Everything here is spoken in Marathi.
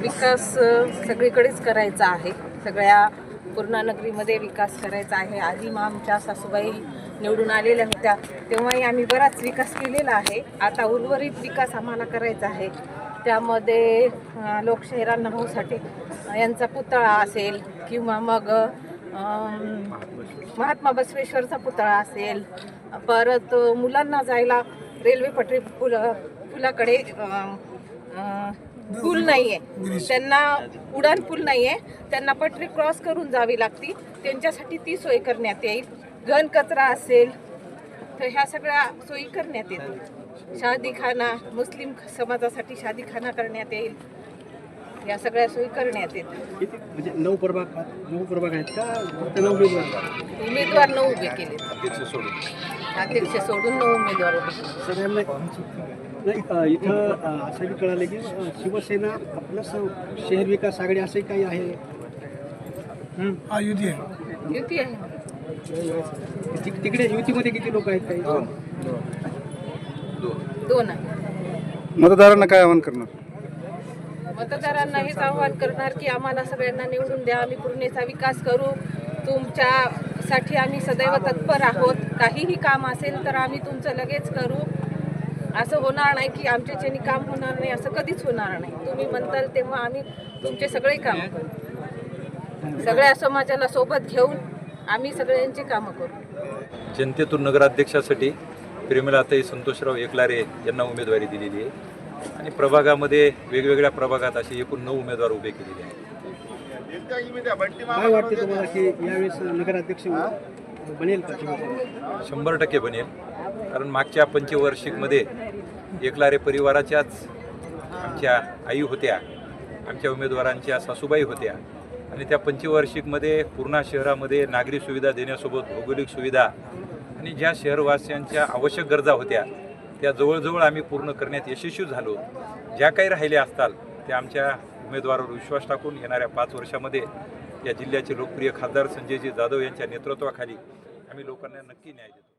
विकास सगळीकडेच करायचा आहे. सगळ्या पूर्णानगरीमध्ये विकास करायचा आहे. आधी मग आमच्या सासूबाई निवडून आलेल्या होत्या. तेव्हाही आम्ही बराच विकास केलेला आहे. आता उर्वरित विकास आम्हाला करायचा आहे. त्यामध्ये अ, भाऊसाठी यांचा पुतळा असेल किंवा मग महात्मा बसवेश्वरचा पुतळा असेल. परत मुलांना जायला रेल्वे पटरी पुल पुलाकडे पूल नाही आहे त्यांना उडान पूल नाही आहे त्यांना पटरी क्रॉस करून जावी लागती. त्यांच्यासाठी ती सोय करण्यात येईल. घन कचरा असेल तर ह्या सगळ्या सोयी करण्यात येतील. शादीखाना मुस्लिम समाजासाठी शादीखाना करण्यात येईल. या सगळ्या सोयी करण्यात येतील. म्हणजे नऊ प्रभाग नऊ प्रभाग आहेत का? फक्त नऊ उमेदवार उमेदवार नऊ उभे केले अध्यक्ष सोडून. नऊ उमेदवार उभे केले नाही इथं असं बी कळालं की शिवसेना प्लस शहर विकास आघाडी असं काही आहे? हं. युती आहे. ति- तिकडे युतीमध्ये किती लोक आहेत काही? दोन. आहे. मतदारांना काय आवाहन करणार? मतदारांना हेच आव्हान करणार की आम्हाला सगळ्यांना निवडून द्या. आम्ही पूर्णेचा विकास करू. तुमच्यासाठी आम्ही सदैव तत्पर आहोत. काहीही काम असेल तर आम्ही तुमचं लगेच करू. असं होणार नाही की आमच्याच्यानी काम होणार नाही असं कधीच होणार नाही. तुम्ही म्हणताल तेव्हा आम्ही तुमचे सगळे काम करू. सगळ्या समाजाला सोबत घेऊन आम्ही सगळ्यांची कामं करू. जनतेतून नगराध्यक्षासाठी प्रेमलाताई संतोषराव एकलारे यांना उमेदवारी दिलेली आहे. आणि प्रभागामध्ये वेगवेगळ्या प्रभागात असे एकूण नऊ उमेदवार उभे केलेले आहेत. काय वाटते तुम्हाला की यावेळेस नगराध्यक्ष बनेल का? शिवसेना शंभर टक्के बनेल. कारण मागच्या पंचवार्षिकमध्ये एकलारे परिवाराच्याच आमच्या आई होत्या आमच्या उमेदवारांच्या सासूबाई होत्या. आणि त्या पंचवार्षिकमध्ये पूर्णा शहरामध्ये नागरी सुविधा देण्यासोबत भौगोलिक सुविधा आणि ज्या शहरवासियांच्या आवश्यक गरजा होत्या त्या जवळजवळ आम्ही पूर्ण करण्यात यशस्वी झालो. ज्या काही राहिल्या असताल त्या आमच्या उमेदवारावर विश्वास टाकून येणाऱ्या पाच वर्षामध्ये या जिल्ह्याचे लोकप्रिय खासदार संजयजी जाधव यांच्या नेतृत्वाखाली आम्ही लोकांना नक्की न्याय देतो.